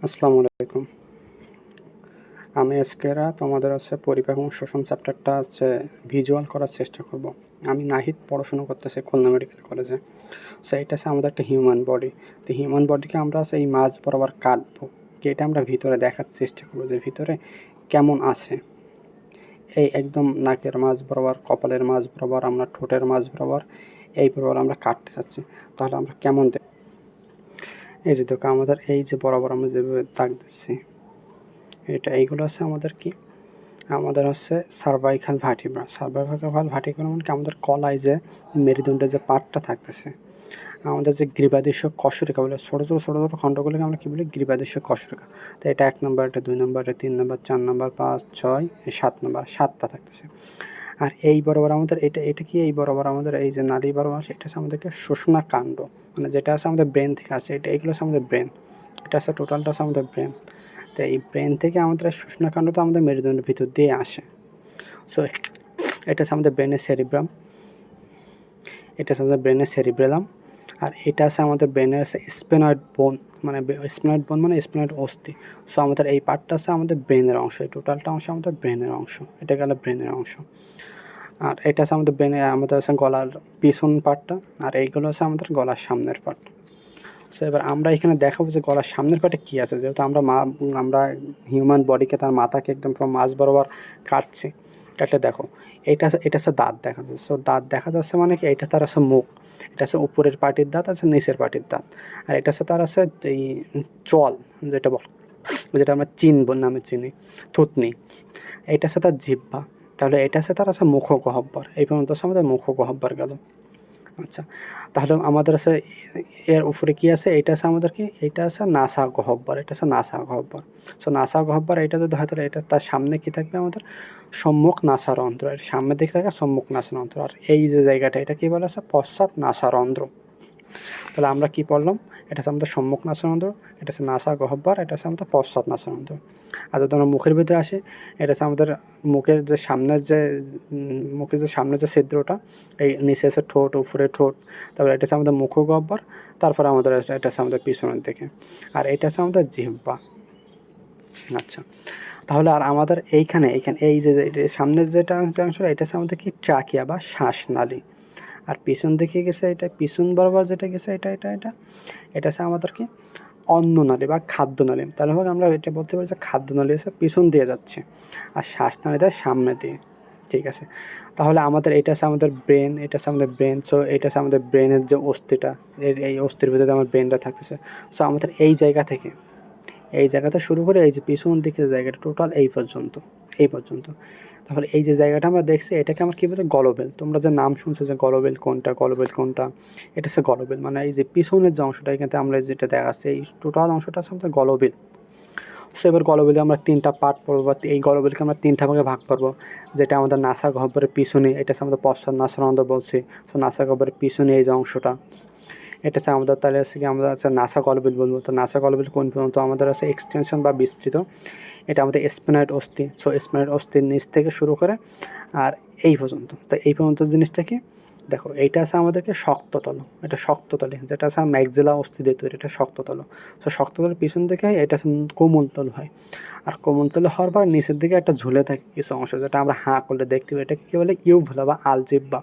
আসসালামু আলাইকুম। আমি আজকে তোমাদের হচ্ছে পরিপাক এবং শোষণ চ্যাপ্টারটা হচ্ছে ভিজুয়াল করার চেষ্টা করব। আমি নাহিদ, পড়াশোনা করতেছি খুলনা মেডিকেল কলেজে সো এটা হচ্ছে আমাদের একটা হিউম্যান বডি তো হিউম্যান বডিকে আমরা এই মাছ বরাবর কাটবো। এটা আমরা ভিতরে দেখার চেষ্টা করব যে ভিতরে কেমন আছে। এই একদম নাকের মাছ বরাবর, কপালের মাছ বরাবর, আমরা ঠোঁটের মাছ বরাবর, এই বরাবর আমরা কাটতে চাচ্ছি। তাহলে আমরা কেমন দেখ এই যে দেখো, আমাদের এই যে বরাবর আমরা যেভাবে দাগ দিচ্ছি, এটা এইগুলো হচ্ছে আমাদের কি? আমাদের হচ্ছে সার্ভাইকাল ভাটিব্রা সার্ভাইকাল ভাটিব্রা মানে কি? আমাদের কলায় যে মেরুদণ্ডের যে পার্টটা থাকতেছে, আমাদের যে গ্রীবাদেশীয় কশরেখা বলে, ছোটো ছোটো ছোটো ছোটো খণ্ডগুলোকে আমরা কী বলি? গ্রীবাদেশীয় কশরেখা তো এটা এক নম্বর, এটা দুই নম্বর, এটা তিন নম্বর, চার নম্বর, পাঁচ, ছয় সাত নম্বর, সাতটা থাকতেছে। আর এই বরাবর আমাদের এটা এটা কি এই বরাবর আমাদের এই যে নালী বরাবর আছে, এটা হচ্ছে আমাদেরকে শোষণা কাণ্ড। মানে যেটা আছে আমাদের ব্রেন থেকে আছে এটা, এগুলো হচ্ছে আমাদের ব্রেন। এটা আছে টোটালটা আছে আমাদের ব্রেন। তো এই ব্রেন থেকে আমাদের শোষণা কাণ্ডটা আমাদের মেরুদণ্ডের ভিতর দিয়ে আসে। সো এটা হচ্ছে আমাদের ব্রেনের সেরিব্রাম এটা হচ্ছে আমাদের ব্রেনের সেরিব্রেলাম আর এটা আছে আমাদের ব্রেনের আছে স্পেনয়েড বোন মানে স্পেনয়েড বোন মানে স্পেনয়েড অস্থি। সো আমাদের এই পার্টটা আছে আমাদের ব্রেনের অংশ। এই টোটালটা অংশ আমাদের ব্রেনের অংশ। এটা গেল ব্রেনের অংশ। আর এটা আছে আমাদের ব্রেনে আমাদের আছে গলার পিছন পার্টটা আর এইগুলো আছে আমাদের গলার সামনের পার্ট সো এবার আমরা এখানে দেখাবো যে গলার সামনের পার্টে কী আছে, যেহেতু আমরা মা, আমরা হিউম্যান বডিকে তার মাথাকে একদম পুরো মাছ বরাবর কাটছি। কাটলে দেখো, এটা এটা হচ্ছে দাঁত দেখা যাচ্ছে। সো দাঁত দেখা যাচ্ছে মানে কি, এটা তার আছে মুখ, এটা আছে উপরের পাটির দাঁত আছে নিচের পাটির দাঁত। আর এটা আছে তার আছে এই চল, যেটা বল, যেটা আমরা চিনব, নামে চিনি, থুতনি। এটা আছে তার জিহ্বা। তাহলে এটা আছে তার আছে মুখ গহব্বর এই পর্যন্ত আছে আমাদের মুখ গহব্বর গেল। আচ্ছা তাহলে আমাদের আছে এর উপরে কি আছে? এটা আছে আমাদের কি? এটা আছে নাসা গহব্বর এটা আছে নাসা গহব্বর সো নাসা গহব্বর এটা যদি হয় তাহলে এটা তার সামনে কি থাকবে আমাদের? সম্মুখ নাসার অন্ধ্র এর সামনের দিকে থাকে সম্মুখ নাসার অন্ধ্র আর এই যে জায়গাটা, এটা কী বলা আছে? পশ্চাৎ নাসার অন্ধ্র তাহলে আমরা কি পড়লাম? এটা হচ্ছে আমাদের সম্মুখ নাসারন্ধ্র এটা হচ্ছে নাসা গহব্বর এটা হচ্ছে আমাদের পশ্চাৎ নাসারন্ধ্র আর যদি আমরা মুখের ভিতরে আসি, এটা হচ্ছে আমাদের মুখের যে সামনের যে মুখের যে সামনের যে ছিদ্রটা, এই নিচে আছে ঠোঁট, উপরে ঠোঁট, তারপরে এটা হচ্ছে আমাদের মুখ গহ্বর, তারপরে আমাদের এটা হচ্ছে আমাদের পিছনের দিকে। আর এটা হচ্ছে আমাদের জিহ্বা। আচ্ছা তাহলে আর আমাদের এইখানে এইখানে এই যে সামনের যেটা অংশ, এটা হচ্ছে আমাদের কি? ট্রাকিয়া বা শ্বাসনালী। আর পিছন দিকে গেছে এটা, পিছন বরাবর যেটা গেছে এটা এটা এটা এটা হচ্ছে আমাদের কি অন্ননালী বা খাদ্যনালী তাহলে হোক আমরা এটা বলতে পারি যে খাদ্যনালী হচ্ছে পিছন দিয়ে যাচ্ছে আর শ্বাসনালীটা সামনে দিয়ে, ঠিক আছে? তাহলে আমাদের এটা হচ্ছে আমাদের ব্রেন এটা হচ্ছে আমাদের ব্রেন সো এটা হচ্ছে আমাদের ব্রেনের যে অস্থিটা এই অস্থির ভিতরে আমার ব্রেনটা থাকতেছে সো আমাদের এই জায়গা থেকে এই জায়গাটা শুরু করে এই যে পিছন দিকের জায়গাটা টোটাল এই পর্যন্ত এই পর্যন্ত। তাহলে এই যে জায়গাটা আমরা দেখছি, এটাকে আমরা কী বলে, গলবেল। তোমরা যে নাম শুনছো যে গলবেল কোনটা গলবেল কোনটা, এটা হচ্ছে গলবেল। মানে এই যে পিছনের যে অংশটা, এখানে আমরা যেটা দেখাচ্ছি, এই টোটাল অংশটা হচ্ছে আমাদের গলবেল। সো এবার গলবেলে আমরা তিনটা পার্ট পড়ব বা এই গলবেলকে আমরা তিনটা ভাগে ভাগ করব। যেটা আমাদের নাসা গহ্বরের পিছনে, এটা হচ্ছে আমাদের পশ্চাৎ অন্তর বলছি। সো নাসা গহ্বরের পিছনে এই যে অংশটা। এটা হচ্ছে আমাদের তাহলে হচ্ছে কি আমরা হচ্ছে নাসা কলবিল বলব। তো নাসা কলবিল কোন পর্যন্ত? আমাদের আছে এক্সটেনশন বা বিস্তৃত। এটা আমাদের স্পেনাইড অস্থি। সো স্পেনাইড অস্থির নিচ থেকে শুরু করে আর এই পর্যন্ত। তো এই পর্যন্ত জিনিসটা কি? দেখো, এইটা আছে আমাদেরকে শক্ততল এটা শক্ততলে যেটা আছে ম্যাগজেলা অস্থি দিয়ে তৈরি, এটা শক্ততল সো শক্ততলের পিছন থেকে এটা কোমলতল হয়। আর কোমলতল হওয়ার পর নিচের দিকে একটা ঝুলে থাকে কিছু অংশ, যেটা আমরা হাঁ করলে দেখতে পাই। এটাকে কী বলে? ইউভলা বা আলজিব্বা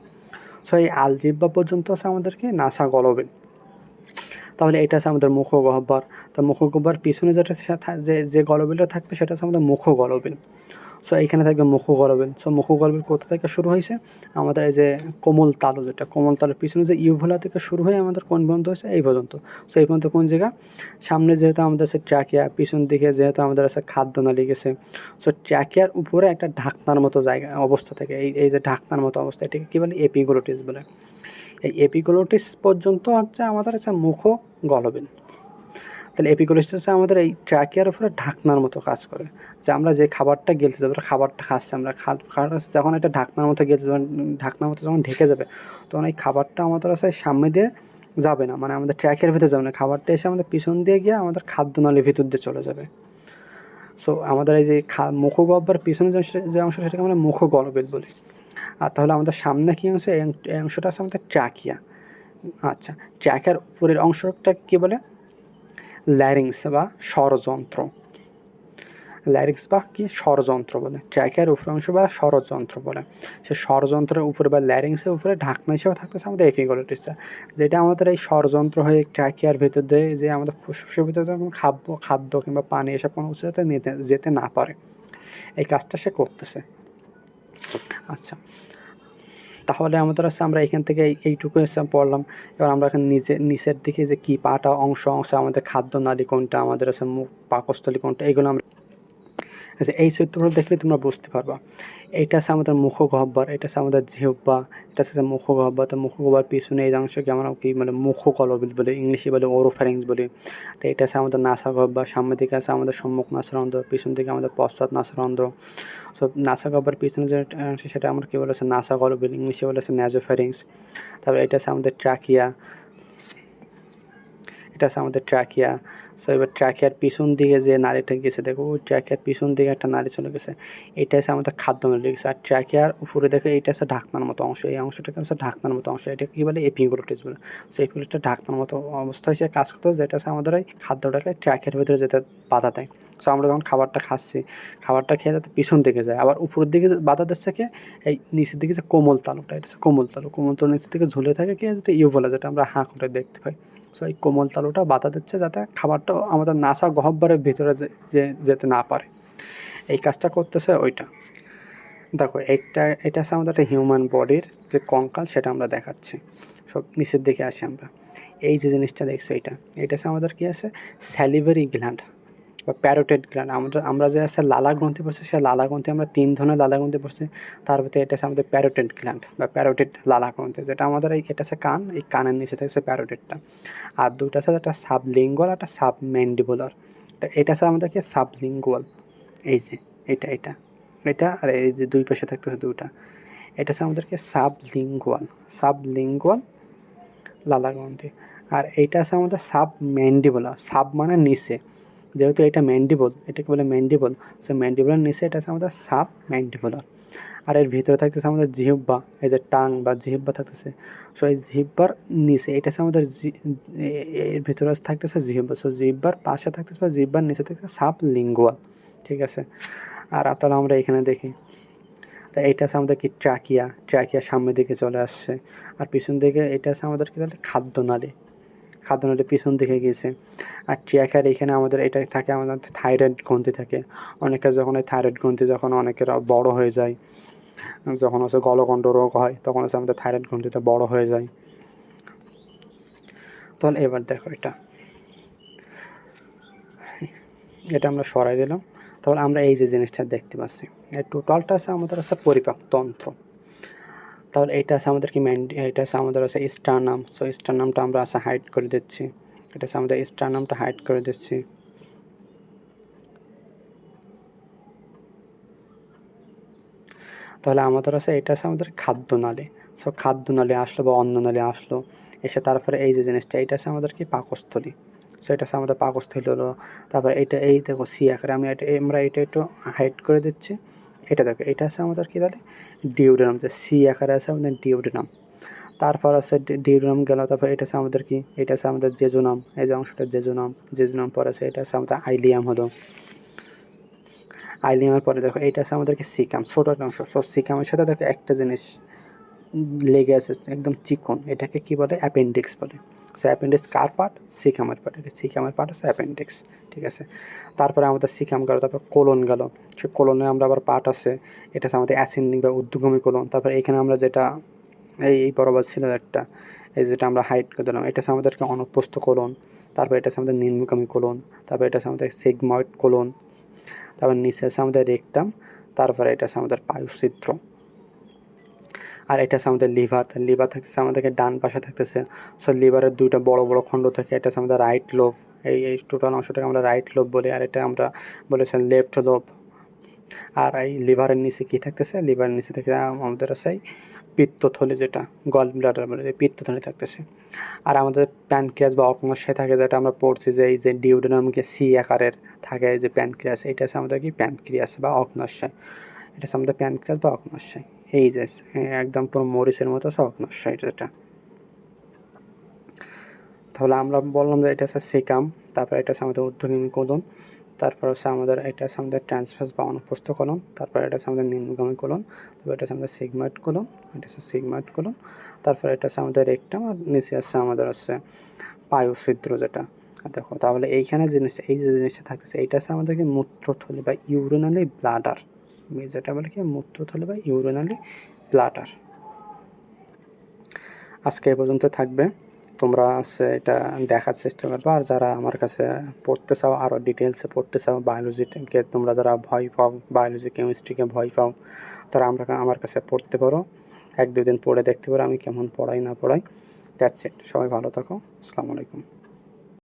সো এই আলজিব্বা পর্যন্ত আছে আমাদেরকে নাসা গলবেল তাহলে এটা আছে আমাদের মুখ গহ্বর। তো মুখ গহ্বর পিছনে যেটা যে যে গলবিলটা থাকবে সেটা হচ্ছে আমাদের মুখ গলবিল। সো এইখানে থাকবে মুখ গলবিল। সো মুখ গলবিল কোথা থেকে শুরু হয়েছে? আমাদের এই যে কোমল তালু যেটা, কোমল তালুর পিছনে যে ইউভোলা থেকে শুরু হয়ে আমাদের কোন পর্যন্ত হয়েছে? এই পর্যন্ত। সো এই পর্যন্ত কোন জায়গা? সামনে যেহেতু আমাদের আছে ট্র্যাকিয়া, পিছন দিকে যেহেতু আমাদের আছে খাদ্য খাদ্যনালী গেছে। সো ট্র্যাকিয়ার উপরে একটা ঢাকনার মতো জায়গা, অবস্থা থাকে। এই এই যে ঢাকনার মতো অবস্থা, এটাকে কী বলে? এপিগ্লোটিস বলে। এই এপিগ্লোটিস পর্যন্ত হচ্ছে আমাদের হচ্ছে মুখ গলবিল তাহলে এপিগ্লোটিস হচ্ছে আমাদের এই ট্র্যাকিয়ার উপরে ঢাকনার মতো কাজ করে। যে আমরা যে খাবারটা গেলতে যাব খাবারটা খাচ্ছি, আমরা খাবারটা যখন এটা ঢাকনার মতো গেলতে যাবে ঢাকনার মতো যখন ঢেকে যাবে, তখন এই খাবারটা আমাদের আছে সামনে দিয়ে যাবে না। মানে আমাদের ট্র্যাকের ভিতরে যাবে না। খাবারটা এসে আমাদের পিছন দিয়ে গিয়ে আমাদের খাদ্যনালীর ভিতর দিয়ে চলে যাবে। সো আমাদের এই যে খা মুখগহ্বর পিছনে যে অংশ সেটাকে আমরা মুখ গলবিল বলি। আর তাহলে আমাদের সামনে কী অংশ? এই অংশটা আছে আমাদের ট্র্যাকিয়া আচ্ছা ট্র্যাকের উপরের অংশটা কী বলে? ল্যারিংস বা স্বরযন্ত্র ল্যারিক্স বা কি? ষড়যন্ত্র বলে। ট্র্যাকের উপরে অংশ বা ষড়যন্ত্র বলে। সে ষড়যন্ত্রের উপরে বা ল্যারিংসের উপরে ঢাকনা হিসেবে থাকতেছে আমাদের এপিগোলেটিসটা যেটা আমাদের এই ষড়যন্ত্র হয়ে ট্র্যাকিয়ার ভেতর দিয়ে যে আমাদের ফুসফুসের ভিতরে খাদ্য খাদ্য কিংবা পানি এসব কোনো কিছু যাতে নিতে যেতে না পারে। এই কাজটা সে করতেছে। আচ্ছা। তাহলে আমাদের আছে আমরা এখান থেকে এইটুকু পড়লাম। এবার আমরা এখন নিচে নিচের দিকে যে কী পাটা অংশ অংশ আমাদের খাদ্য নালী কোনটা, আমাদের আছে মুখ পাকস্থলী কোনটা, এগুলো আমরা আচ্ছা এই চিত্রগুলো দেখলে তোমরা বুঝতে পারবা। এটা আছে আমাদের মুখগহ্বর এটা আছে আমাদের জিহ্বা, এটা আছে মুখগহ্বর তো মুখগহ্বর পিছনে এই অংশকে আমরা কি মানে মুখকলবিল বলে, ইংলিশে বলে ওরোফ্যারিংস বলি। তো এটা আছে আমাদের নাসাগহ্বর সামনের দিকে আছে আমাদের সম্মুখ নাসারন্ধ্র পিছন দিকে আমাদের পশ্চাৎ নাসারন্ধ্র সো নাসাগহ্বর পিছনে যে সেটা আমরা কী বলেছে নাসাগলবিল ইংলিশে বলেছে ন্যাজোফ্যারিংস তারপরে এটা আছে আমাদের ট্রাকিয়া এটা আছে আমাদের ট্র্যাকিয়া সো এবার ট্র্যাকিয়ার পিছন দিকে যে নারীটা গেছে, দেখো, ওই ট্র্যাকিয়ার পিছন দিকে একটা নারী চলে গেছে। এটা আছে আমাদের খাদ্য নালী গেছে আর ট্র্যাকিয়ার উপরে দেখো এটা আছে ঢাকনার মতো অংশ। এই অংশটাকে হচ্ছে ঢাকনার মতো অংশ। এটা কী বলে? এপিগুলোটিস বলে। সো এপিগুলোটা ঢাকনার মতো অবস্থা হিসেবে কাজ করতে যেটা আছে আমাদের ওই খাদ্যটাকে ট্র্যাকের ভিতরে যেতে বাধা দেয়। সো আমরা যখন খাবারটা খাচ্ছি, খাবারটা খেয়ে যাতে পিছন দিকে যায়। আবার উপরের দিকে বাধা দিচ্ছে কি? এই নিচের দিকে যে কোমল তালুটা, এটা কোমল তালু। কোমল তালু নিচের দিকে ঝুলে থাকে কি? যেটা ইউবলা যেটা আমরা হাঁ করে দেখতে পাই। সো এই কোমল তালুটা বাধা দিচ্ছে যাতে খাবারটা আমাদের নাসা গহব্বরের ভিতরে যে- যে যেতে না পারে। এই কাজটা করতেছে ওইটা। দেখো এটা এটা আছে আমাদের একটা হিউম্যান বডির যে কঙ্কাল, সেটা আমরা দেখাচ্ছি। সব নিচের দিকে আসি আমরা। এই যে জিনিসটা দেখছ এটা এটা আছে আমাদের কী আছে? স্যালিভারি গ্ল্যান্ড বা প্যারোটেড গ্ল্যান্ড আমরা আমরা যে আছে লালা গ্রন্থি পড়ছি, সে লালা গ্রন্থি আমরা তিন ধরনের লালা গ্রন্থি পড়ছি। তার ভিতরে এটা আছে আমাদের প্যারোটেড গ্ল্যান্ড বা প্যারোটেড লালা গ্রন্থি, যেটা আমাদের এই, এটা আছে কান, এই কানের নিচে থাকছে প্যারোটেডটা। আর দুটো আছে একটা সাবলিঙ্গুয়াল একটা সাবমেন্ডিবুলার এটা আছে আমাদের কি সাবলিঙ্গুয়াল? এই যে, এটা এটা এটা আর এই যে দুই পাশে থাকতেছে দুটা এটা আছে আমাদেরকে সাবলিঙ্গুয়াল সাবলিঙ্গুয়াল লালা গ্রন্থি। আর এইটা আছে আমাদের সাব ম্যান্ডিবুলার সাব মানে নিচে। যেহেতু এটা ম্যান্ডিবল এটাকে বলে ম্যান্ডিবল সো ম্যান্ডিবুলার নিচে এটা আছে আমাদের সাব ম্যান্ডিবুলার আর এর ভিতরে থাকতেছে আমাদের জিহ্বা, এই যে টাং বা জিহ্বা থাকতেছে। সো এই জিহ্বার নিচে, এটা আছে আমাদের এর ভিতরে থাকতেছে জিহ্বা। সো জিহ্বার পাশে থাকতেছে বা জিহ্বার নিচে থাকতেছে সাব লিঙ্গুয়াল ঠিক আছে? আর তাহলে আমরা এখানে দেখি, তা এটা আছে আমাদের কি ট্রাকিয়া ট্রাকিয়া সামনের দিকে চলে আসছে। আর পিছন দিকে এটা আছে আমাদের কি তাহলে খাদ্যনালী। খাদ্যনালী পিছন দিকে গিয়েছে। আর ট্র্যাকার এখানে আমাদের এটা থাকে, আমাদের থাইরয়েড গ্রন্থি থাকে। অনেকের যখন এই থাইরয়েড গ্রন্থি যখন অনেকের বড় হয়ে যায়, যখন হচ্ছে গলকণ্ড রোগ হয়, তখন হচ্ছে আমাদের থাইরয়েড গ্রন্থিটা বড় হয়ে যায়। তাহলে এবার দেখো এটা। এটা আমরা সরাই দিলাম। তাহলে আমরা এই যে জিনিসটা দেখতে পাচ্ছি এই টোটালটা আছে আমাদের আছে পরিপাক তন্ত্র। তাহলে এটা আছে আমাদের কি মেন এটা আছে আমাদের আছে স্টারনাম সো স্টারনামটা আমরা আছে হাইড করে দিচ্ছি। এটা আছে আমাদের স্টারনামটা হাইড করে দিচ্ছি। তাহলে আমাদের আছে এটা আছে আমাদের খাদ্য খাদ্যনালী সো খাদ্যনালী আসলো বা অন্য অন্ননালী আসলো। এসে তারপরে এই যে জিনিসটা, এটা আছে আমাদের কি পাকস্থলী। সো এটা আছে আমাদের পাকস্থলী হলো, তারপরে এটা এই দেখো সি আকারে, আমি এটা, আমরা এটা একটু হাইড করে দিচ্ছি। এটা দেখো, এটা আছে আমাদের কী তাহলে? ডিউডেনাম যে সি আকারে আছে আমাদের ডিউডেনাম তারপর আছে ডিউডেনাম গেল, তারপর এটা আছে আমাদের কি? এটা আছে আমাদের জেজুনাম এই যে অংশটা জেজুনাম জেজুনাম পর আছে, এটা আছে আমাদের আইলিয়াম হলো। আইলিয়ামের পরে দেখো এইটা আছে আমাদেরকে সিকাম, ছোটো একটা অংশ। সো সিকামের সাথে দেখো একটা জিনিস লেগে আছে, একদম চিকন। এটাকে কি বলে? অ্যাপেন্ডিক্স বলে। সো অ্যাপেন্ডিক্স কার পার্ট সিকামের পার্ট সিকামের পার্ট আছে অ্যাপেন্ডিক্স ঠিক আছে? তারপরে আমাদের সিকাম গেল, তারপর কোলন গেল। সে কোলনে আমরা আবার পার্ট আছে, এটা আছে আমাদের অ্যাসেন্ডিং বা ঊর্ধ্বগামী কোলন তারপর এখানে আমরা যেটা, এই এই বরাবর ছিল একটা, এই যেটা আমরা হাইট করে দিলাম, এটা আছে আমাদেরকে অনুপ্রস্থ কোলন তারপর এটা আছে আমাদের নিম্নগামী কোলন তারপর এটা আছে আমাদের সেগময়েড কোলন তারপর নিচে আছে আমাদের রেকটাম তারপরে এটা আছে আমাদের পায়ুছিদ্র আর এটা আছে আমাদের লিভার লিভার থাকতেছে আমাদেরকে ডান পাশে থাকতেছে। সো লিভারের দুইটা বড় বড় খণ্ড থাকে, এটা আছে আমাদের রাইট লোভ এই এই টোটাল অংশটাকে আমরা রাইট লোভ বলি, আর এটা আমরা বলেছেন লেফট লোভ আর এই লিভারের নিচে কী থাকতেছে? লিভারের নিচে থেকে আমাদের আছে পিত্তথলি যেটা গল ব্লাডার বলে যে পিত্তথলি থাকতেছে। আর আমাদের প্যানক্রিয়াস বা অগ্নাশয় থাকে যেটা আমরা পড়ছি যে এই যে ডিউডেনামকে সি আকারের থাকে যে প্যানক্রিয়াস এটা আছে আমাদের কি? প্যানক্রিয়াস বা অগ্নাশয় এটা আমাদের প্যানক্রিয়াস বা অগ্নাশয় এই যে একদম পুরো মরিচের মতো আছে অগ্নাশয় যেটা তাহলে আমরা বললাম যে এটা আছে সেকাম, তারপর এটা হচ্ছে আমাদের ঊর্ধ্বগামী কোলন, তারপর হচ্ছে আমাদের এটা হচ্ছে আমাদের ট্রান্সফার্স বা অনুপ্রস্থ কোলন, তারপর এটা হচ্ছে আমাদের নিম্নগামী কোলন, তারপর এটা হচ্ছে আমাদের সিগমাইড কোলন, এটা হচ্ছে সিগমাইড কোলন, তারপর এটা হচ্ছে আমাদের রেকটাম আর নিচে আছে আমাদের হচ্ছে পায়ু ছিদ্র যেটা দেখো, তাহলে এইখানে জিনিস এই যে জিনিসটা থাকতেছে, এইটা হচ্ছে আমাদেরকে মূত্রথলি বা ইউরিনালি ব্লাডার যেটা বলে কি? মূত্রথলি বা ইউরিনালি ব্লাডার আজকে এ পর্যন্ত থাকবে। তোমরা হচ্ছে এটা দেখার চেষ্টা করবে। আর যারা আমার কাছে পড়তে চাও আরও ডিটেলসে পড়তে চাও বায়োলজিকে তোমরা যারা ভয় পাও বায়োলজি কেমিস্ট্রিকে ভয় পাও, তারা আমরা আমার কাছে পড়তে পারো। এক দুদিন পড়ে দেখতে পারো আমি কেমন পড়াই, না পড়াই। দ্যাটস ইট সবাই ভালো থাকো। আসসালামু আলাইকুম।